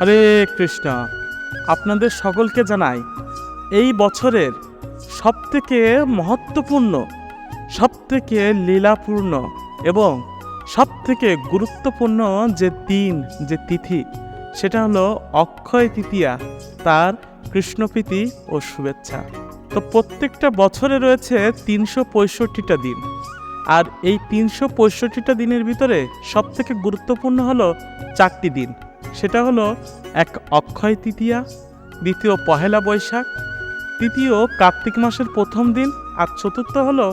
হরে কৃষ্ণ, আপনাদের সকলকে জানাই, এই বছরের সবথেকে মহত্বপূর্ণ, সবথেকে লীলাপূর্ণ এবং সবথেকে গুরুত্বপূর্ণ যে দিন, যে তিথি, সেটা হলো অক্ষয় তৃতীয়া, তার কৃষ্ণপ্রীতি ও শুভেচ্ছা। তো প্রত্যেকটা বছরে রয়েছে তিনশো পঁয়ষট্টিটা দিন। আর এই তিনশো পঁয়ষট্টিটা দিনের ভিতরে সবথেকে গুরুত্বপূর্ণ হলো চারটি দিন। সেটা হলো এক অক্ষয় তৃতীয়া, দ্বিতীয় পহেলা বৈশাখ, তৃতীয় কার্তিক মাসের প্রথম দিন আর চতুর্থ হলো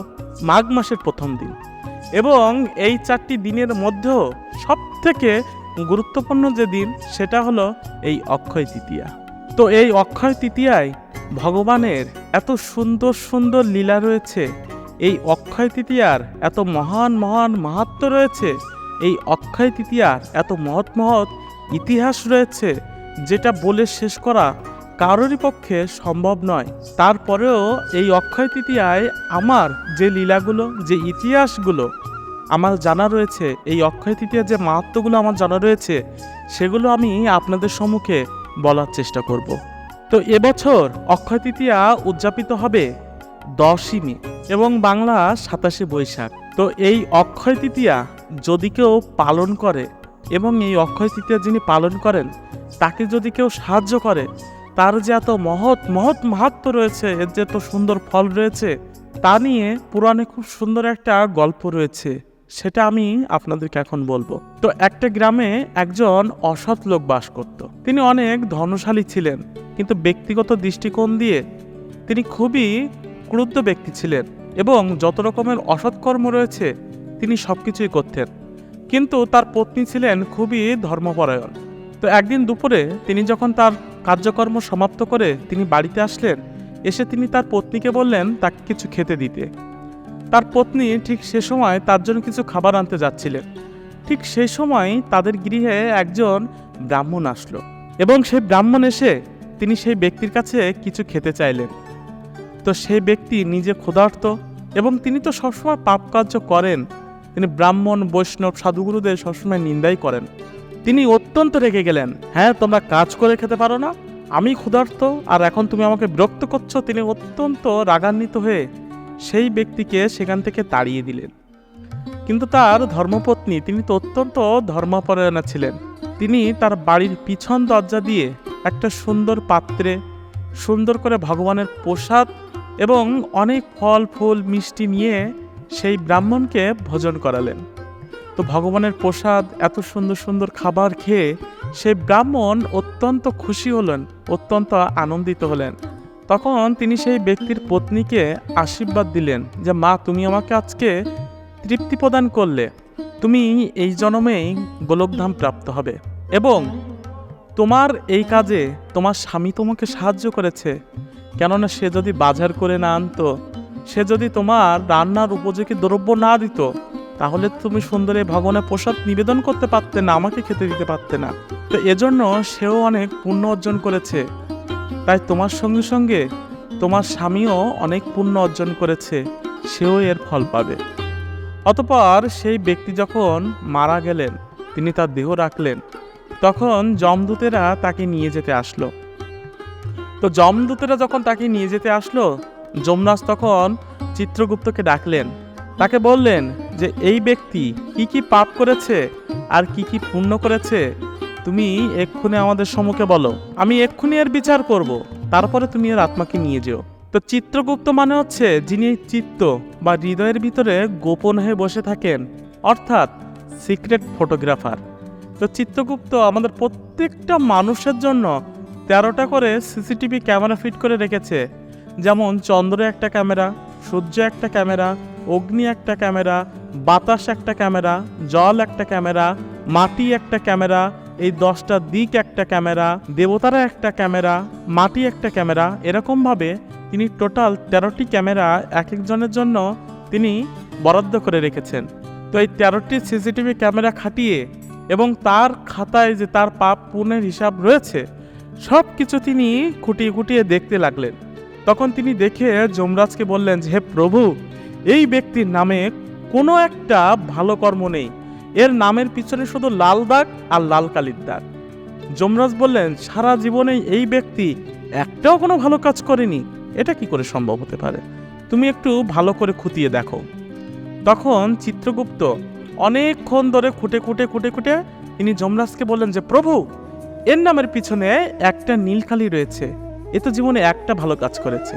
মাঘ মাসের প্রথম দিন। এবং এই চারটি দিনের মধ্যেও সবথেকে গুরুত্বপূর্ণ যে দিন সেটা হলো এই অক্ষয় তৃতীয়া। তো এই অক্ষয় তৃতীয়ায় ভগবানের এত সুন্দর সুন্দর লীলা রয়েছে, এই অক্ষয় তৃতীয়ার এত মহান মহান মাহাত্ম রয়েছে, এই অক্ষয় তৃতীয়ার এত মহৎ মহৎ ইতিহাস রয়েছে যেটা বলে শেষ করা কারোরই পক্ষে সম্ভব নয়। তারপরেও এই অক্ষয় তৃতীয়ায় আমার যে লীলাগুলো, যে ইতিহাসগুলো আমার জানা রয়েছে, এই অক্ষয় তৃতীয়ার যে মাহাত্মগুলো আমার জানা রয়েছে, সেগুলো আমি আপনাদের সম্মুখে বলার চেষ্টা করব। তো এবছর অক্ষয় তৃতীয়া উদযাপিত হবে দশই মে এবং বাংলা সাতাশে বৈশাখ। তো এই অক্ষয় তৃতীয়া যদি কেউ পালন করে এবং এই অক্ষয় তৃতীয়া যিনি পালন করেন, তাকে যদি কেউ সাহায্য করে, তার যে এত মহৎ মহৎ মাহাত্ম রয়েছে, এর যে এত সুন্দর ফল রয়েছে, তা নিয়ে পুরাণে খুব সুন্দর একটা গল্প রয়েছে, সেটা আমি আপনাদেরকে এখন বলব। তো একটা গ্রামে একজন অসৎ লোক বাস করত। তিনি অনেক ধনশালী ছিলেন, কিন্তু ব্যক্তিগত দৃষ্টিকোণ দিয়ে তিনি খুবই ক্রুদ্ধ ব্যক্তি ছিলেন এবং যত রকমের অসৎ কর্ম রয়েছে, তিনি সব কিছুই করতেন। কিন্তু তার পত্নী ছিলেন খুবই ধর্মপরায়ণ। তো একদিন দুপুরে তিনি যখন তার কার্যকর্ম সমাপ্ত করে তিনি বাড়িতে আসলেন, এসে তিনি তার পত্নীকে বললেন তাকে কিছু খেতে দিতে। তার পত্নী ঠিক সে সময় তার জন্য কিছু খাবার আনতে যাচ্ছিলেন। ঠিক সেই সময় তাদের গৃহে একজন ব্রাহ্মণ আসলো এবং সেই ব্রাহ্মণ এসে তিনি সেই ব্যক্তির কাছে কিছু খেতে চাইলেন। তো সেই ব্যক্তি নিজে ক্ষুধার্ত এবং তিনি তো সবসময় পাপ কার্য করেন তিনি ব্রাহ্মণ, বৈষ্ণব, সাধুগুরুদের সবসময় নিন্দাই করেন। তিনি অত্যন্ত রেগে গেলেন হ্যাঁ তোমরা কাজ করে খেতে পারো না, আমি ক্ষুধার্ত, আর এখন তুমি আমাকে বিরক্ত করছ। তিনি অত্যন্ত রাগান্বিত হয়ে সেই ব্যক্তিকে সেখান থেকে তাড়িয়ে দিলেন। কিন্তু তার ধর্মপত্নী, তিনি তো অত্যন্ত ধর্মপরায়ণা ছিলেন, তিনি তার বাড়ির পিছন দরজা দিয়ে একটা সুন্দর পাত্রে সুন্দর করে ভগবানের প্রসাদ এবং অনেক ফল, ফুল, মিষ্টি নিয়ে সেই ব্রাহ্মণকে ভোজন করালেন। তো ভগবানের প্রসাদ, এত সুন্দর সুন্দর খাবার খেয়ে সেই ব্রাহ্মণ অত্যন্ত খুশি হলেন, অত্যন্ত আনন্দিত হলেন। তখন তিনি সেই ব্যক্তির পত্নীকে আশীর্বাদ দিলেন যে, মা, তুমি আমাকে আজকে তৃপ্তি প্রদান করলে। তুমি এই জন্মেই গোলকধাম প্রাপ্ত হবে এবং তোমার এই কাজে তোমার স্বামী তোমাকে সাহায্য করেছে। কেননা সে যদি বাজার করে না আনতো সে যদি তোমার রান্নার উপযোগী দ্রব্য না দিত, তাহলে তুমি সুন্দর এই ভগবানের প্রসাদ নিবেদন করতে পারতে না, আমাকে খেতে দিতে পারতে না। তো এজন্য সেও অনেক পুণ্য অর্জন করেছে। তাই তোমার সঙ্গে সঙ্গে তোমার স্বামীও অনেক পুণ্য অর্জন করেছে, সেও এর ফল পাবে। অতপর সেই ব্যক্তি যখন মারা গেলেন, তিনি তার দেহ রাখলেন, তখন যমদূতেরা তাকে নিয়ে যেতে আসলো। তো যমদূতেরা যখন তাকে নিয়ে যেতে আসলো যমরাজ তখন চিত্রগুপ্তকে ডাকলেন। তাকে বললেন যে, এই ব্যক্তি কি কি পাপ করেছে আর কি কি পুণ্য করেছে, তুমি এক্ষুনি আমাদের সম্মুখে বলো। আমি এক্ষুনি এর বিচার করব। তারপরে তুমি এর আত্মাকে নিয়ে যেও। তো চিত্রগুপ্ত মানে হচ্ছে যিনি চিত্ত বা হৃদয়ের ভিতরে গোপন হয়ে বসে থাকেন, অর্থাৎ সিক্রেট ফটোগ্রাফার। তো চিত্রগুপ্ত আমাদের প্রত্যেকটা মানুষের জন্য তেরোটা করে সিসিটিভি ক্যামেরা ফিট করে রেখেছে। যেমন চন্দ্র একটা ক্যামেরা, সূর্য একটা ক্যামেরা, অগ্নি একটা ক্যামেরা, বাতাস একটা ক্যামেরা, জল একটা ক্যামেরা, মাটি একটা ক্যামেরা, এই দশটা দিক একটা ক্যামেরা, দেবতারা একটা ক্যামেরা, মাটি একটা ক্যামেরা, এরকমভাবে তিনি টোটাল তেরোটি ক্যামেরা এক একজনের জন্য তিনি বরাদ্দ করে রেখেছেন। তো এই তেরোটি সিসিটিভি ক্যামেরা খাটিয়ে এবং তার খাতায় যে তার পাপ পুণ্যের হিসাব রয়েছে সব কিছু তিনি খুঁটিয়ে খুঁটিয়ে দেখতে লাগলেন। তখন তিনি দেখে যমরাজকে বললেন যে, হে প্রভু, এই ব্যক্তির নামে কোনো একটা ভালো কর্ম নেই। এর নামের পিছনে শুধু লাল দাগ আর লাল কালির দাগ। যমরাজ বললেন, সারা জীবনে এই ব্যক্তি একটাও কোনো ভালো কাজ করেনি। এটা কি করে সম্ভব হতে পারে? তুমি একটু ভালো করে খুঁটিয়ে দেখো। তখন চিত্রগুপ্ত অনেকক্ষণ ধরে খুঁটে খুঁটে খুঁটে খুঁটে তিনি যমরাজকে বললেন যে, প্রভু, এর নামের পিছনে একটা নীলকালি রয়েছে। এ তো জীবনে একটা ভালো কাজ করেছে।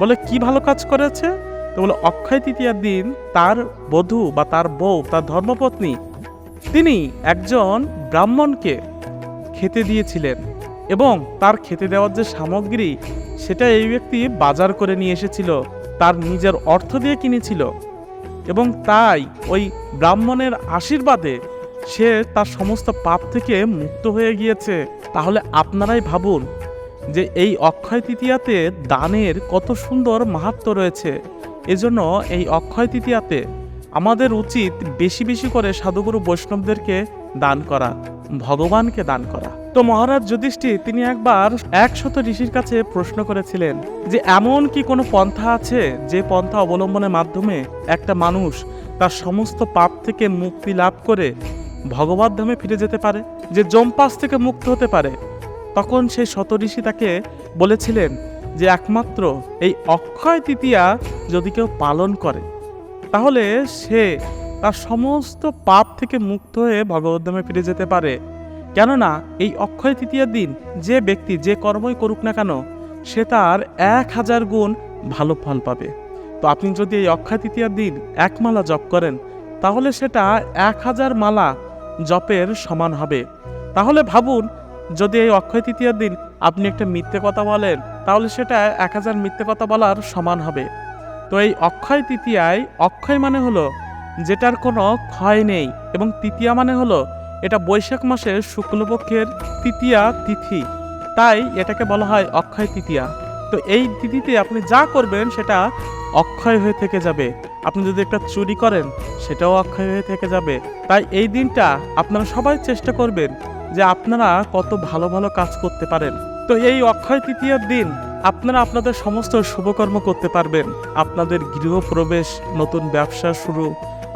বলে, কি ভালো কাজ করেছে? তো বলে, অক্ষয় তৃতীয়ার দিন তার বধূ বা তার বউ, তার ধর্মপত্নী, তিনি একজন ব্রাহ্মণকে খেতে দিয়েছিলেন এবং তার খেতে দেওয়ার যে সামগ্রী, সেটা এই ব্যক্তি বাজার করে নিয়ে এসেছিল, তার নিজের অর্থ দিয়ে কিনেছিল এবং তাই ওই ব্রাহ্মণের আশীর্বাদে সে তার সমস্ত পাপ থেকে মুক্ত হয়ে গিয়েছে। তাহলে আপনারাই ভাবুন যে এই অক্ষয় তৃতীয়াতে দানের কত সুন্দর মাহাত্ম রয়েছে। এজন্য এই অক্ষয় তৃতীয়াতে আমাদের উচিত বেশি বেশি করে সাধুগুরু বৈষ্ণবদেরকে দান করা, ভগবানকে দান করা। তো মহারাজ যুধিষ্ঠির, তিনি একবার একশত ঋষির কাছে প্রশ্ন করেছিলেন যে, এমন কি কোনো পন্থা আছে যে পন্থা অবলম্বনের মাধ্যমে একটা মানুষ তার সমস্ত পাপ থেকে মুক্তি লাভ করে ভগবত ধামে ফিরে যেতে পারে? যে জম্পাস থেকে মুক্ত হতে পারে? তখন সেই শত ঋষি তাকে বলেছিলেন যে একমাত্র এই অক্ষয় তৃতীয়া যদি কেউ পালন করে, তাহলে সে তার সমস্ত পাপ থেকে মুক্ত হয়ে ভগবদ্ধামে ফিরে যেতে পারে। কেননা এই অক্ষয় তৃতীয়ার দিন যে ব্যক্তি যে কর্মই করুক না কেন, সে তার এক হাজার গুণ ভালো ফল পাবে। তো আপনি যদি এই অক্ষয় তৃতীয়ার দিন এক মালা জপ করেন, তাহলে সেটা এক হাজার মালা জপের সমান হবে। তাহলে ভাবুন যদি এই অক্ষয় তৃতীয়ার দিন আপনি একটা মিথ্যে কথা বলেন, তাহলে সেটা এক হাজার মিথ্যে কথা বলার সমান হবে। তো এই অক্ষয় তৃতীয়ায়, অক্ষয় মানে হলো যেটার কোনো ক্ষয় নেই এবং তৃতীয়া মানে হলো এটা বৈশাখ মাসের শুক্লপক্ষের তৃতীয়া তিথি। তাই এটাকে বলা হয় অক্ষয় তৃতীয়া। তো এই তিথিতে আপনি যা করবেন সেটা অক্ষয় হয়ে থেকে যাবে। আপনি যদি একটা চুরি করেন, সেটাও অক্ষয় হয়ে থেকে যাবে। তাই এই দিনটা আপনারা সবাই চেষ্টা করবেন যে আপনারা কত ভালো ভালো কাজ করতে পারেন। তো এই অক্ষয় তৃতীয়ার দিন আপনারা আপনাদের সমস্ত শুভকর্ম করতে পারবেন। আপনাদের গৃহপ্রবেশ, নতুন ব্যবসা শুরু,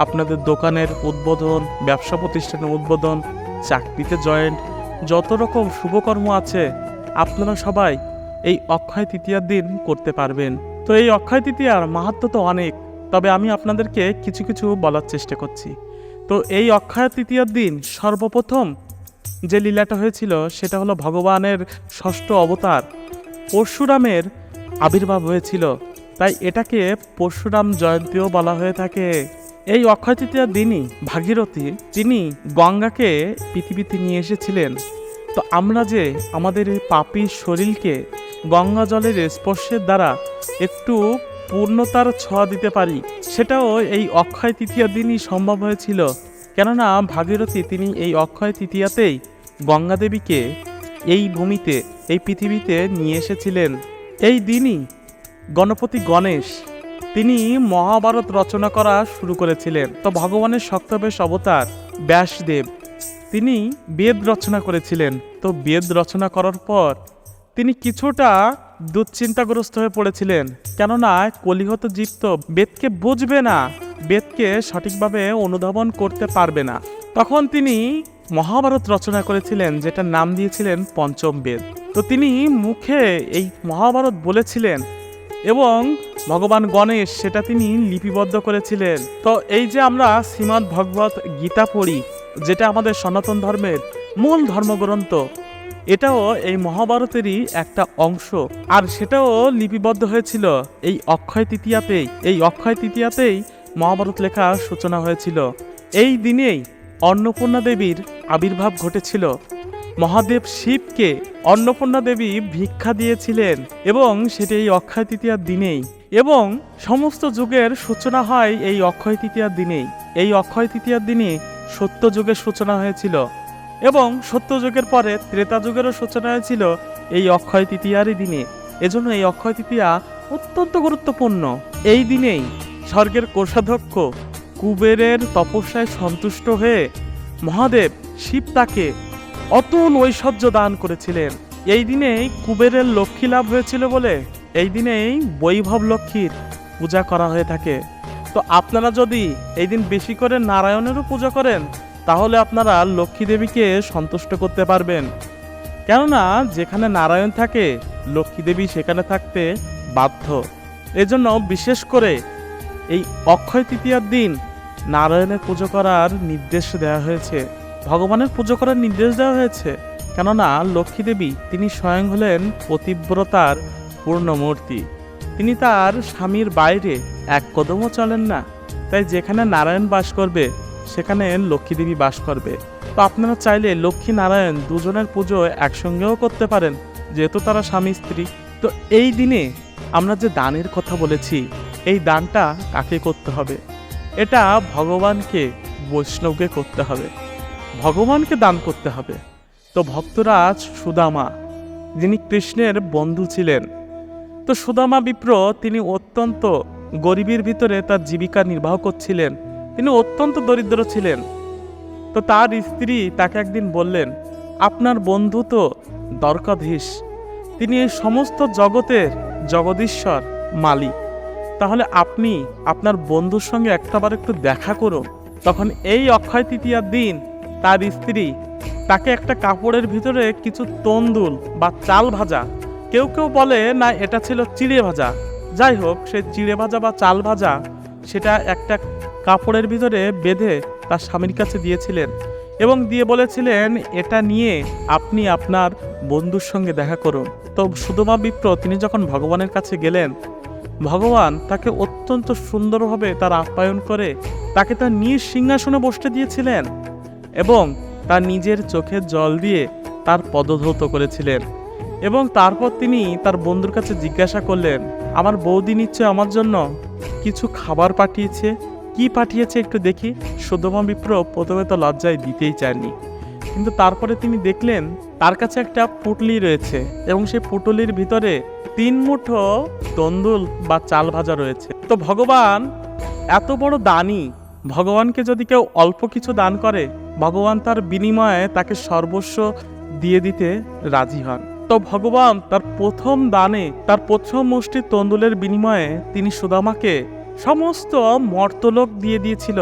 আপনাদের দোকানের উদ্বোধন, ব্যবসা প্রতিষ্ঠানের উদ্বোধন, চাকরিতে জয়েন্ট, যত রকম শুভকর্ম আছে, আপনারা সবাই এই অক্ষয় তৃতীয়ার দিন করতে পারবেন। তো এই অক্ষয় তৃতীয়ার মাহাত্ম তো অনেক, তবে আমি আপনাদেরকে কিছু কিছু বলার চেষ্টা করছি। তো এই অক্ষয় তৃতীয়ার দিন সর্বপ্রথম যে লীলাটা হয়েছিল সেটা হলো ভগবানের ষষ্ঠ অবতার। পরশুরামের আবির্ভাব হয়েছিল, তাই এটাকে পরশুরাম জয়ন্তীও বলা হয়ে থাকে। এই অক্ষয় তৃতীয়ার দিনই ভাগীরথী তিনি গঙ্গাকে পৃথিবীতে নিয়ে এসেছিলেন। তো আমরা যে আমাদের এই পাপী শরীরকে গঙ্গা জলের স্পর্শের দ্বারা একটু পূর্ণতার ছোঁয়া দিতে পারি, সেটাও এই অক্ষয় তৃতীয়ার দিনই সম্ভব হয়েছিল। কেননা ভাগীরথী তিনি এই অক্ষয় তৃতীয়াতেই গঙ্গাদেবীকে এই ভূমিতে, এই পৃথিবীতে নিয়ে এসেছিলেন। এই দিনই গণপতি গণেশ তিনি মহাভারত রচনা করা শুরু করেছিলেন। তো ভগবানের সপ্তবেশ অবতার ব্যাসদেব, তিনি বেদ রচনা করেছিলেন। তো বেদ রচনা করার পর তিনি কিছুটা দুশ্চিন্তাগ্রস্ত হয়ে পড়েছিলেন। কেননা কলিহত জীব তো বেদকে বুঝবে না। বেদকে সঠিকভাবে অনুধাবন করতে পারবে না। তখন তিনি মহাভারত রচনা করেছিলেন, যেটার নাম দিয়েছিলেন পঞ্চম বেদ। তো তিনি মুখে এই মহাভারত বলেছিলেন এবং ভগবান গণেশ সেটা তিনি লিপিবদ্ধ করেছিলেন। তো এই যে আমরা শ্রীমদ্ ভগবত গীতা পড়ি, যেটা আমাদের সনাতন ধর্মের মূল ধর্মগ্রন্থ, এটাও এই মহাভারতেরই একটা অংশ। আর সেটাও লিপিবদ্ধ হয়েছিল এই অক্ষয় তৃতীয়াতেই। এই অক্ষয় তৃতীয়াতেই মহাভারত লেখার সূচনা হয়েছিল। এই দিনেই অন্নপূর্ণা দেবীর আবির্ভাব ঘটেছিল। মহাদেব শিবকে অন্নপূর্ণা দেবী ভিক্ষা দিয়েছিলেন এবং সেটি এই অক্ষয় তৃতীয়ার দিনেই। এবং সমস্ত যুগের সূচনা হয় এই অক্ষয় তৃতীয়ার দিনেই। এই অক্ষয় তৃতীয়ার দিনে সত্য যুগের সূচনা হয়েছিল এবং সত্য যুগের পরে ত্রেতা যুগেরও সূচনা হয়েছিল এই অক্ষয় তৃতীয়ারই দিনে। এজন্য এই অক্ষয় তৃতীয়া অত্যন্ত গুরুত্বপূর্ণ। এই দিনেই স্বর্গের কোষাধ্যক্ষ কুবেরের তপস্যায় সন্তুষ্ট হয়ে মহাদেব শিব তাকে অতুল ঐশ্বর্য দান করেছিলেন। এই দিনেই কুবেরের লক্ষ্মী লাভ হয়েছিল বলে এই দিনেই বৈভব লক্ষ্মীর পূজা করা হয়ে থাকে। তো আপনারা যদি এই দিন বেশি করে নারায়ণেরও পূজা করেন, তাহলে আপনারা লক্ষ্মী দেবীকে সন্তুষ্ট করতে পারবেন। কেননা যেখানে নারায়ণ থাকে, লক্ষ্মী দেবী সেখানে থাকতে বাধ্য। এজন্য বিশেষ করে এই অক্ষয় তৃতীয়ার দিন নারায়ণের পুজো করার নির্দেশ দেওয়া হয়েছে। ভগবানের পুজো করার নির্দেশ দেওয়া হয়েছে। কেননা লক্ষ্মী দেবী তিনি স্বয়ং হলেন পতিব্রতার পূর্ণমূর্তি। তিনি তার স্বামীর বাইরে এক কদমও চলেন না। তাই যেখানে নারায়ণ বাস করবে, সেখানে লক্ষ্মী দেবী বাস করবে। তো আপনারা চাইলে লক্ষ্মী নারায়ণ দুজনের পুজো একসঙ্গেও করতে পারেন, যেহেতু তারা স্বামী স্ত্রী। তো এই দিনে আমরা যে দানের কথা বলেছি এই দানটা কাকে করতে হবে? এটা ভগবানকে, বৈষ্ণবকে করতে হবে। ভগবানকে দান করতে হবে। তো ভক্তরাজ সুদামা, যিনি কৃষ্ণের বন্ধু ছিলেন। তো সুদামা বিপ্র, তিনি অত্যন্ত গরিবের ভিতরে তার জীবিকা নির্বাহ করছিলেন। তিনি অত্যন্ত দরিদ্র ছিলেন। তো তার স্ত্রী তাকে একদিন বললেন, আপনার বন্ধু তো দ্বারকাধীশ। তিনি এই সমস্ত জগতের জগদীশ্বর মালিক। তাহলে আপনি আপনার বন্ধুর সঙ্গে একটাবার একটু দেখা করুন। তখন এই অক্ষয় তৃতীয়ার দিন তার স্ত্রী তাকে একটা কাপড়ের ভিতরে কিছু তন্দুল বা চাল ভাজা, কেউ কেউ বলে, না, এটা ছিল চিড়ে ভাজা। যাই হোক, সে চিড়ে ভাজা বা চাল ভাজা সেটা একটা কাপড়ের ভিতরে বেঁধে তার স্বামীর কাছে দিয়েছিলেন এবং দিয়ে বলেছিলেন, এটা নিয়ে আপনি আপনার বন্ধুর সঙ্গে দেখা করুন। তো সুদমা বিপ্র তিনি যখন ভগবানের কাছে গেলেন ভগবান তাকে অত্যন্ত সুন্দরভাবে তার আপ্যায়ন করে তাকে তার নিজ সিংহাসনে বসতে দিয়েছিলেন এবং তার নিজের চোখের জল দিয়ে তার পদধৌত করেছিলেন এবং তারপর তিনি তার বন্ধুর কাছে জিজ্ঞাসা করলেন, আমার বৌদি নিচ্ছে আমার জন্য কিছু খাবার পাঠিয়েছে? কি পাঠিয়েছে একটু দেখি? সুদমা বিপ্র প্রথমে তো লজ্জায় দিতেই চাননি। কিন্তু তারপরে তিনি দেখলেন তার কাছে একটা পুটলি রয়েছে এবং সেই পুটলির ভিতরে তিন মুঠো তন্দুল বা চাল ভাজা রয়েছে। তো ভগবান, এত বড় দানি, ভগবানকে যদি কেউ অল্প কিছু দান করে, ভগবান তার বিনিময়ে তাকে সর্বস্ব দিয়ে দিতে রাজি হন। তো ভগবান তার প্রথম দানে, তার প্রথম মুষ্টি তন্দুলের বিনিময়ে তিনি সুদামাকে সমস্ত মর্তলোক দিয়ে দিয়েছিল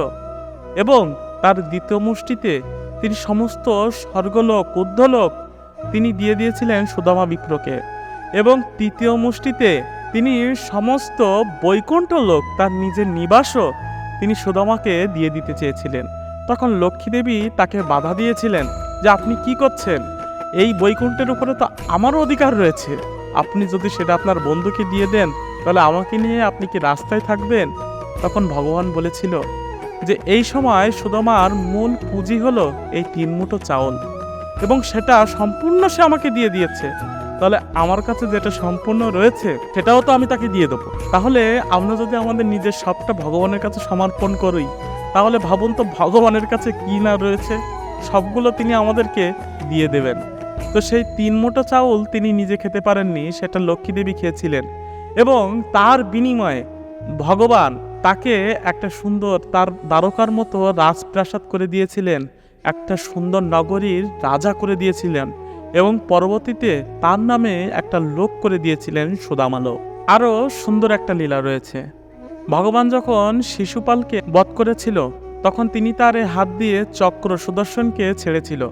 এবং তার দ্বিতীয় মুষ্টিতে তিনি সমস্ত স্বর্গলোক, উদ্ধলোক তিনি দিয়ে দিয়েছিলেন সুদামা বিপ্রকে। এবং তৃতীয় মুষ্টিতে তিনি সমস্ত বৈকুণ্ঠ লোক, তার নিজের নিবাসও তিনি সুদামাকে দিয়ে দিতে চেয়েছিলেন। তখন লক্ষ্মীদেবী তাকে বাধা দিয়েছিলেন যে আপনি কি করছেন? এই বৈকুণ্ঠের উপরে তো আমারও অধিকার রয়েছে। আপনি যদি সেটা আপনার বন্ধুকে দিয়ে দেন, তাহলে আমাকে নিয়ে আপনি কি রাস্তায় থাকবেন? তখন ভগবান বলেছিল যে এই সময় সুদামার মূল পুঁজি হলো এই তিন মুঠো চাউল। এবং সেটা সম্পূর্ণ সে আমাকে দিয়ে দিয়েছে। তাহলে আমার কাছে যেটা সম্পূর্ণ রয়েছে, সেটাও তো আমি তাকে দিয়ে দেবো। তাহলে আমরা যদি আমাদের নিজের সবটা ভগবানের কাছে সমর্পণ করি, তাহলে ভাবুন তো ভগবানের কাছে কি না রয়েছে? সবগুলো তিনি আমাদেরকে দিয়ে দেবেন। তো সেই তিন মোটা চাউল তিনি নিজে খেতে পারেননি, সেটা লক্ষ্মী দেবী খেয়েছিলেন। এবং তার বিনিময়ে ভগবান তাকে একটা সুন্দর তার দ্বারকার মতো রাজপ্রাসাদ করে দিয়েছিলেন, একটা সুন্দর নগরীর রাজা করে দিয়েছিলেন এবং পরবর্তীতে তার নামে একটা লোক করে দিয়েছিলেন সুদামালো। আরও সুন্দর একটা লীলা রয়েছে। ভগবান যখন শিশুপালকে বধ করেছিল, তখন তিনি তার হাত দিয়ে চক্র সুদর্শনকে ছেড়েছিল।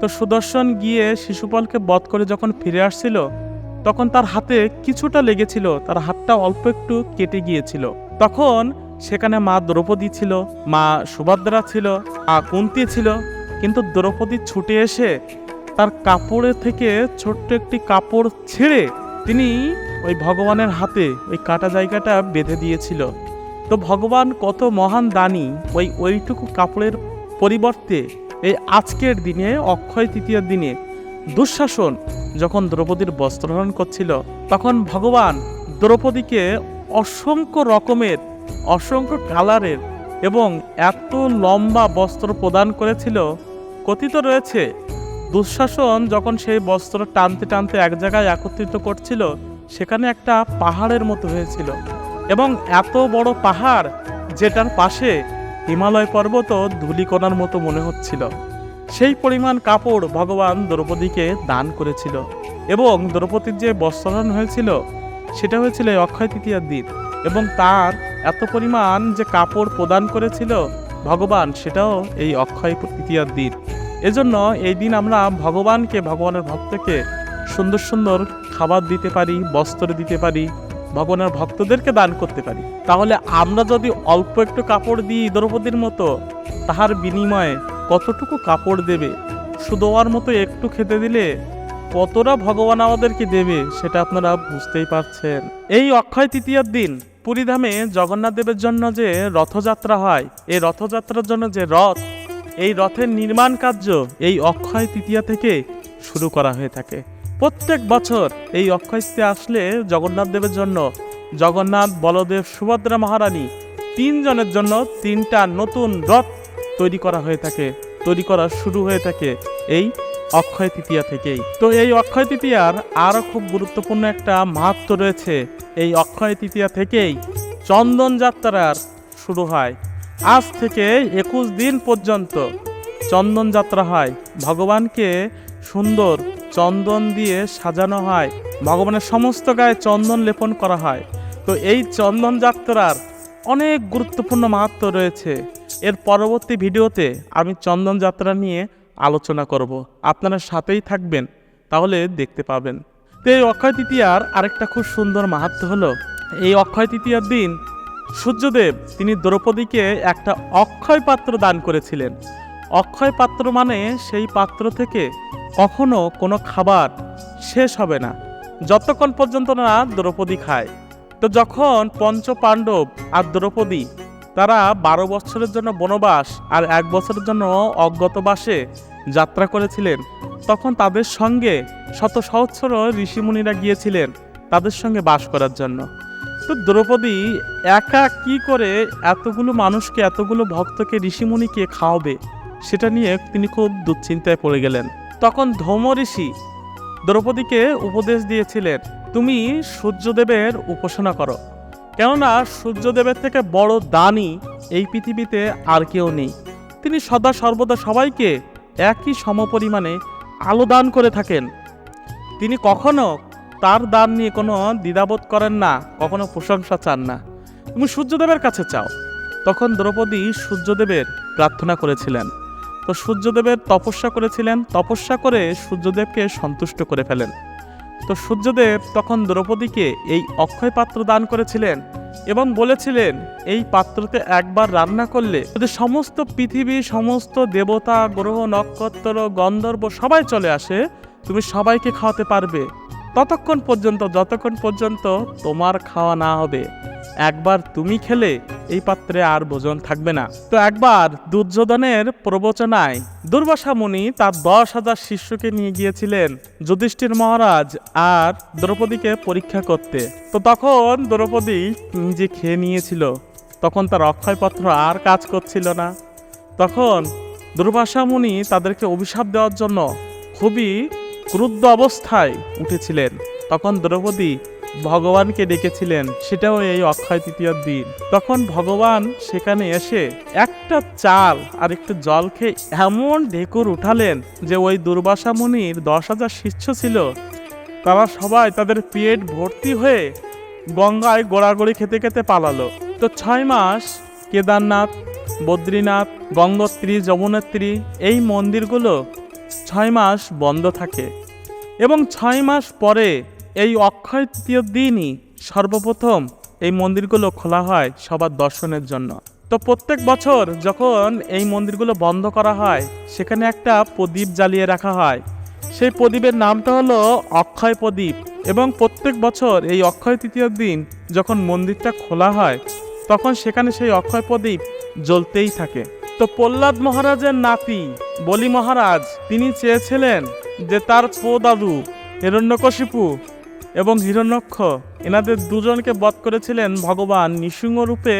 তো সুদর্শন গিয়ে শিশুপালকে বধ করে যখন ফিরে আসছিল, তখন তার হাতে কিছুটা লেগেছিল, তার হাতটা অল্প একটু কেটে গিয়েছিল। তখন সেখানে মা দ্রৌপদী ছিল, মা সুভদ্রা ছিল, মা কুন্তি ছিল। কিন্তু দ্রৌপদী ছুটে এসে তার কাপড়ের থেকে ছোট্ট একটি কাপড় ছেড়ে তিনি ওই ভগবানের হাতে ওই কাটা জায়গাটা বেঁধে দিয়েছিল। তো ভগবান কত মহান দানি, ওই ওইটুকু কাপড়ের পরিবর্তে এই আজকের দিনে, অক্ষয় তৃতীয় দিনে দুঃশাসন যখন দ্রৌপদীর বস্ত্রহরণ করছিল, তখন ভগবান দ্রৌপদীকে অসংখ্য রকমের, অসংখ্য কালারের এবং এত লম্বা বস্ত্র প্রদান করেছিল। কথিত রয়েছে, দুঃশাসন যখন সেই বস্ত্র টানতে টানতে এক জায়গায় একত্রিত করছিল, সেখানে একটা পাহাড়ের মতো হয়েছিল এবং এত বড় পাহাড় যেটার পাশে হিমালয় পর্বত ধূলিকণার মতো মনে হচ্ছিল। সেই পরিমাণ কাপড় ভগবান দ্রৌপদীকে দান করেছিল এবং দ্রৌপদীর যে বস্ত্রহরণ হয়েছিল সেটা হয়েছিল অক্ষয় তৃতীয়ার দিন। এবং তার এত পরিমাণ যে কাপড় প্রদান করেছিল ভগবান, সেটাও এই অক্ষয় তৃতীয়ার দিন। এজন্য এই দিন আমরা ভগবানকে, ভগবানের ভক্তকে সুন্দর সুন্দর খাবার দিতে পারি, বস্ত্র দিতে পারি, ভগবানের ভক্তদেরকে দান করতে পারি। তাহলে আমরা যদি অল্প একটু কাপড় দিই দ্রৌপদীর মতো, তাহার বিনিময়ে কতটুকু কাপড় দেবে? সুদোয়ার মতো একটু খেতে দিলে কতটা ভগবান আমাদেরকে দেবে সেটা আপনারা বুঝতেই পারছেন। এই অক্ষয় তৃতীয়ার দিন পুরীধামে জগন্নাথ দেবের জন্য যে রথযাত্রা হয় এই রথযাত্রার জন্য যে রথ, এই রথের নির্মাণ কার্য এই অক্ষয় তৃতীয়া থেকে শুরু করা হয়ে থাকে। প্রত্যেক বছর এই অক্ষয় তৃতীয়া আসলে জগন্নাথ দেবের জন্য জগন্নাথ, বলদেব, সুভদ্রা মহারানী তিনজনের জন্য তিনটা নতুন রথ তৈরি করা হয়ে থাকে, তৈরি করা শুরু হয়ে থাকে এই অক্ষয় তৃতীয়া থেকেই। তো এই অক্ষয় তৃতীয়ার আরও খুব গুরুত্বপূর্ণ একটা মাহাত্ম রয়েছে। এই অক্ষয় তৃতীয়া থেকেই চন্দন যাত্রার শুরু হয়। আজ থেকে একুশ দিন পর্যন্ত চন্দন যাত্রা হয়। ভগবানকে সুন্দর চন্দন দিয়ে সাজানো হয়। ভগবানের সমস্ত গায়ে চন্দন লেপন করা হয়। তো এই চন্দন যাত্রার অনেক গুরুত্বপূর্ণ মাহাত্ম রয়েছে। এর পরবর্তী ভিডিওতে আমি চন্দন যাত্রা নিয়ে আলোচনা করব। আপনারা সাথেই থাকবেন, তাহলে দেখতে পাবেন। তো এই অক্ষয় তৃতীয়ার আরেকটা খুব সুন্দর মাহাত্ম হলো, এই অক্ষয় তৃতীয়ার দিন সূর্যদেব, তিনি দ্রৌপদীকে একটা অক্ষয় পাত্র দান করেছিলেন। অক্ষয় পাত্র মানে সেই পাত্র থেকে কখনো কোনো খাবার শেষ হবে না, যতক্ষণ পর্যন্ত না দ্রৌপদী খায়। তো যখন পঞ্চ পাণ্ডব আর দ্রৌপদী, তারা বারো বছরের জন্য বনবাস আর এক বছরের জন্য অজ্ঞতবাসে যাত্রা করেছিলেন, তখন তাদের সঙ্গে শত সহস্র ঋষিমুনিরা গিয়েছিলেন তাদের সঙ্গে বাস করার জন্য। তো দ্রৌপদী একা কি করে এতগুলো মানুষকে, এতগুলো ভক্তকে, ঋষিমুনিকে খাওয়াবে, সেটা নিয়ে তিনি খুব দুশ্চিন্তায় পড়ে গেলেন। তখন ধৌম ঋষি দ্রৌপদীকে উপদেশ দিয়েছিলেন, তুমি সূর্যদেবের উপাসনা করো। কেননা সূর্যদেবের থেকে বড় দানই এই পৃথিবীতে আর কেউ নেই। তিনি সদা সর্বদা সবাইকে একই সমপরিমাণে আলো দান করে থাকেন। তিনি কখনো তার দান নিয়ে কোনো দ্বিধাবোধ করেন না, কখনো প্রশংসা চান না। তুমি সূর্যদেবের কাছে চাও। তখন দ্রৌপদী সূর্যদেবের প্রার্থনা করেছিলেন। তো সূর্যদেবের তপস্যা করেছিলেন, তপস্যা করে সূর্যদেবকে সন্তুষ্ট করে ফেলেন। তো সূর্যদেব তখন দ্রৌপদীকে এই অক্ষয় পাত্র দান করেছিলেন এবং বলেছিলেন, এই পাত্রতে একবার রান্না করলে যদি সমস্ত পৃথিবী, সমস্ত দেবতা, গ্রহ, নক্ষত্র, গন্ধর্ব সবাই চলে আসে, তুমি সবাইকে খাওয়াতে পারবে। ততক্ষণ পর্যন্ত, যতক্ষণ পর্যন্ত তোমার খাওয়া না হবে, একবার তুমি খেলে এই পাত্রে আর ভোজন থাকবে না। তো একবার দুর্যোধনের প্রবচনায় দুর্বাসা মুনি তার দশ হাজার শিষ্যকে নিয়ে গিয়েছিলেন যুধিষ্ঠির মহারাজ আর দ্রৌপদীকে পরীক্ষা করতে। তো তখন দ্রৌপদী নিজে খেয়ে নিয়েছিল। তখন তার অক্ষয়পত্র আর কাজ করছিল না। তখন দুর্বাসা মুনি তাদেরকে অভিশাপ দেওয়ার জন্য খুবই ক্রুদ্ধ অবস্থায় উঠেছিলেন। তখন দ্রৌপদী ভগবানকে ডেকেছিলেন, সেটাও এই অক্ষয় তৃতীয়ার দিন। তখন ভগবান সেখানে এসে একটা চাল আর একটু জল খেয়ে এমন ঢেকুর উঠালেন যে ওই দুর্বাসা মুনির দশ হাজার শিষ্য ছিল। তারা সবাই তাদের পেট ভর্তি হয়ে গঙ্গায় গোড়াগড়ি খেতে খেতে পালালো। তো ছয় মাস কেদারনাথ, বদ্রীনাথ, গঙ্গোত্রী, যমুনেত্রী এই মন্দিরগুলো ছয় মাস বন্ধ থাকে এবং ছয় মাস পরে এই অক্ষয় তৃতীয় দিনই সর্বপ্রথম এই মন্দিরগুলো খোলা হয় সবার দর্শনের জন্য। তো প্রত্যেক বছর যখন এই মন্দিরগুলো বন্ধ করা হয়, সেখানে একটা প্রদীপ জ্বালিয়ে রাখা হয়। সেই প্রদীপের নামটা হলো অক্ষয় প্রদীপ এবং প্রত্যেক বছর এই অক্ষয় তৃতীয় দিন যখন মন্দিরটা খোলা হয়, তখন সেখানে সেই অক্ষয় প্রদীপ জ্বলতেই থাকে। তো প্রহ্লাদ মহারাজের নাতি বলি মহারাজ, তিনি চেয়েছিলেন যে তার দাদু হিরণ্যকশিপু এবং হিরণ্যক্ষ, এনাদের দুজনকে বধ করেছিলেন ভগবান নৃসিংহ রূপে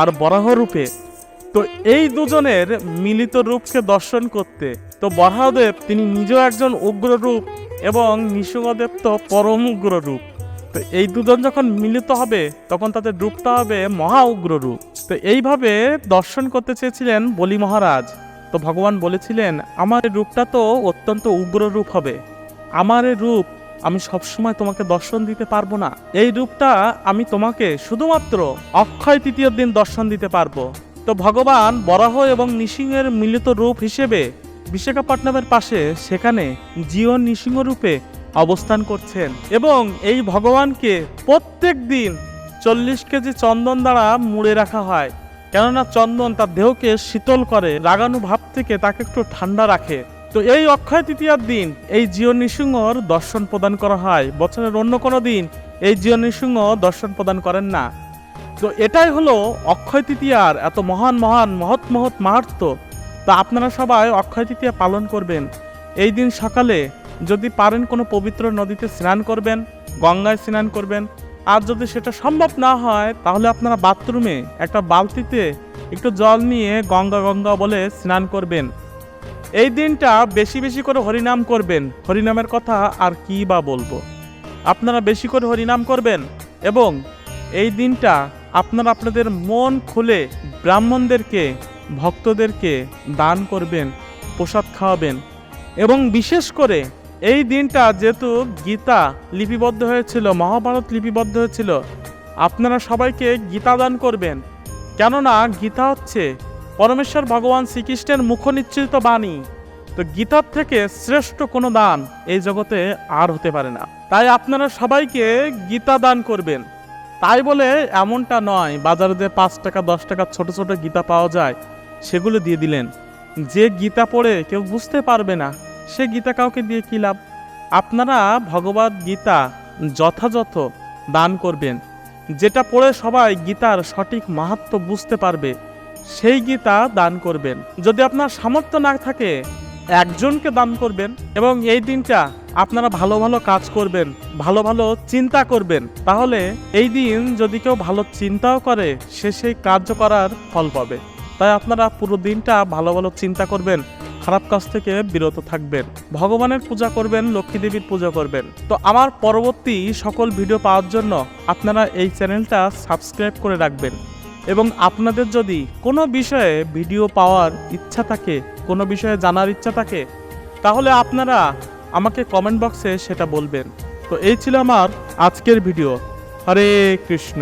আর বরাহ রূপে। তো এই দুজনের মিলিত রূপকে দর্শন করতে, তো বরাহদেব তিনি নিজেও একজন উগ্র রূপ এবং নৃসিংহদেব তো পরম উগ্র রূপ তো এই দুজন যখন মিলিত হবে, তখন তাদের রূপটা হবে মহা উগ্র রূপ তো এইভাবে দর্শন করতে চেয়েছিলেন বলি মহারাজ। তো ভগবান বলেছিলেন, আমার এই রূপটা তো অত্যন্ত উগ্র রূপ হবে। আমার রূপ আমি সবসময় তোমাকে দর্শন দিতে পারব না। এই রূপটা আমি তোমাকে শুধুমাত্র অক্ষয় তৃতীয় দিন দর্শন দিতে পারব। তো ভগবান বরাহ এবং নৃসিংহের মিলিত রূপ হিসেবে বিশাখাপট্টনমের পাশে সেখানে জিও নৃসিংহ রূপে অবস্থান করছেন এবং এই ভগবানকে প্রত্যেক দিন চল্লিশ কেজি চন্দন দ্বারা মুড়ে রাখা হয়। কেননা চন্দন তার দেহকে শীতল করে রাগানু ভাব থেকে তাকে একটু ঠান্ডা রাখে। তো এই অক্ষয় তৃতীয়ার দিন, এই জিও নৃসিংহর দর্শন প্রদান করা হয়। বছরের অন্য কোনো দিন এই জিও নৃসিংহ দর্শন প্রদান করেন না। তো এটাই হলো অক্ষয় তৃতীয়ার এত মহান মহান, মহৎ মহৎ মাহাত্ম। তা আপনারা সবাই অক্ষয় তৃতীয়া পালন করবেন। এই দিন সকালে যদি পারেন কোনো পবিত্র নদীতে স্নান করবেন, গঙ্গায় স্নান করবেন, আর যদি সেটা সম্ভব না হয়, তাহলে আপনারা বাথরুমে একটা বালতিতে একটু জল নিয়ে গঙ্গা গঙ্গা বলে স্নান করবেন। এই দিনটা বেশি বেশি করে হরিনাম করবেন। হরিনামের কথা আর কি বা বলব? আপনারা বেশি করে হরিনাম করবেন এবং এই দিনটা আপনারা আপনাদের মন খুলে ব্রাহ্মণদেরকে, ভক্তদেরকে দান করবেন, প্রসাদ খাওয়াবেন এবং বিশেষ করে এই দিনটা যেহেতু গীতা লিপিবদ্ধ হয়েছিল, মহাভারত লিপিবদ্ধ হয়েছিল, আপনারা সবাইকে গীতা দান করবেন। কেননা গীতা হচ্ছে পরমেশ্বর ভগবান শ্রীকৃষ্ণের মুখ নিশ্চিত বাণী। তো গীতার থেকে শ্রেষ্ঠ কোনো দান এই জগতে আর হতে পারে না। তাই আপনারা সবাইকে গীতা দান করবেন। তাই বলে এমনটা নয়, বাজারে যে পাঁচ টাকা, দশ টাকা ছোট ছোট গীতা পাওয়া যায়, সেগুলো দিয়ে দিলেন। যে গীতা পড়ে কেউ বুঝতে পারবে না, সে গীতা কাউকে দিয়ে কী লাভ? আপনারা ভগবদ গীতা যথাযথ দান করবেন। যেটা পড়ে সবাই গীতার সঠিক মাহাত্ম বুঝতে পারবে। সেই গীতা দান করবেন। যদি আপনার সামর্থ্য না থাকে, একজনকে দান করবেন এবং এই দিনটা আপনারা ভালো ভালো কাজ করবেন, ভালো ভালো চিন্তা করবেন, তাহলে এই দিন যদি কেউ ভালো চিন্তাও করে, সে সেই কার্য করার ফল পাবে। তাই আপনারা পুরো দিনটা ভালো ভালো চিন্তা করবেন, খারাপ কাজ থেকে বিরত থাকবেন, ভগবানের পূজা করবেন, লক্ষ্মী দেবীর পূজা করবেন। তো আমার পরবর্তী সকল ভিডিও পাওয়ার জন্য আপনারা এই চ্যানেলটা সাবস্ক্রাইব করে রাখবেন। এবং আপনাদের যদি কোনো বিষয়ে ভিডিও পাওয়ার ইচ্ছা থাকে, কোনো বিষয়ে জানার ইচ্ছা থাকে, তাহলে আপনারা আমাকে কমেন্ট বক্সে সেটা বলবেন। তো এই ছিল আমার আজকের ভিডিও। হরে কৃষ্ণ।